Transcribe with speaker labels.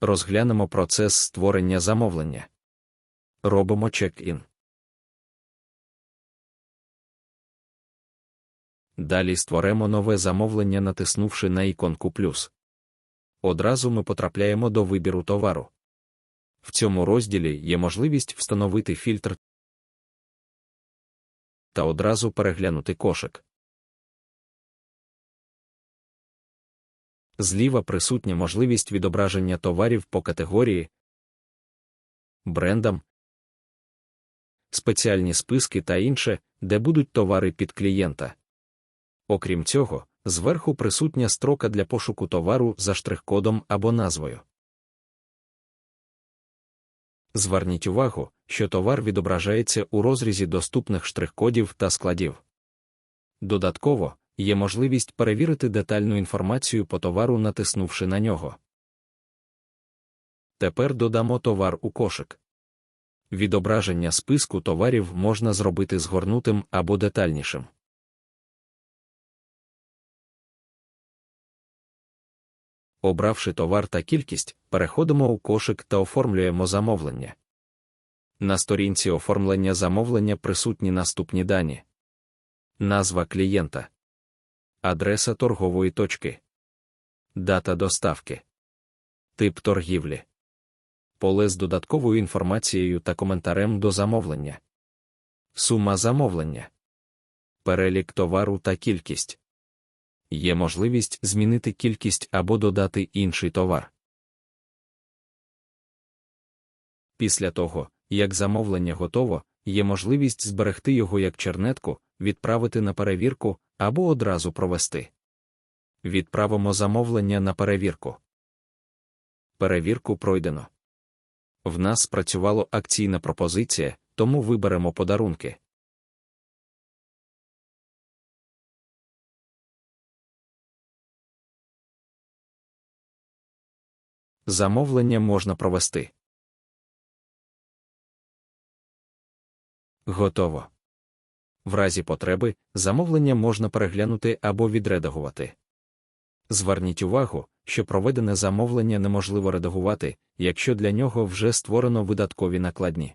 Speaker 1: Розглянемо процес створення замовлення. Робимо чек-ін. Далі створимо нове замовлення, натиснувши на іконку плюс. Одразу ми потрапляємо до вибіру товару. В цьому розділі є можливість встановити фільтр та одразу переглянути кошик. Зліва присутня можливість відображення товарів по категорії, брендам, спеціальні списки та інше, де будуть товари під клієнта. Окрім цього, зверху присутня строка для пошуку товару за штрих-кодом або назвою. Зверніть увагу, що товар відображається у розрізі доступних штрих-кодів та складів. Додатково, є можливість перевірити детальну інформацію по товару, натиснувши на нього. Тепер додамо товар у кошик. Відображення списку товарів можна зробити згорнутим або детальнішим. Обравши товар та кількість, переходимо у кошик та оформлюємо замовлення. На сторінці оформлення замовлення присутні наступні дані: назва клієнта, адреса торгової точки, дата доставки, тип торгівлі, поле з додатковою інформацією та коментарем до замовлення, сума замовлення, перелік товару та кількість. Є можливість змінити кількість або додати інший товар. Після того, як замовлення готово, є можливість зберегти його як чернетку, відправити на перевірку або одразу провести. Відправимо замовлення на перевірку. Перевірку пройдено. В нас спрацювала акційна пропозиція, тому виберемо подарунки. Замовлення можна провести. Готово. В разі потреби замовлення можна переглянути або відредагувати. Зверніть увагу, що проведене замовлення неможливо редагувати, якщо для нього вже створено видаткові накладні.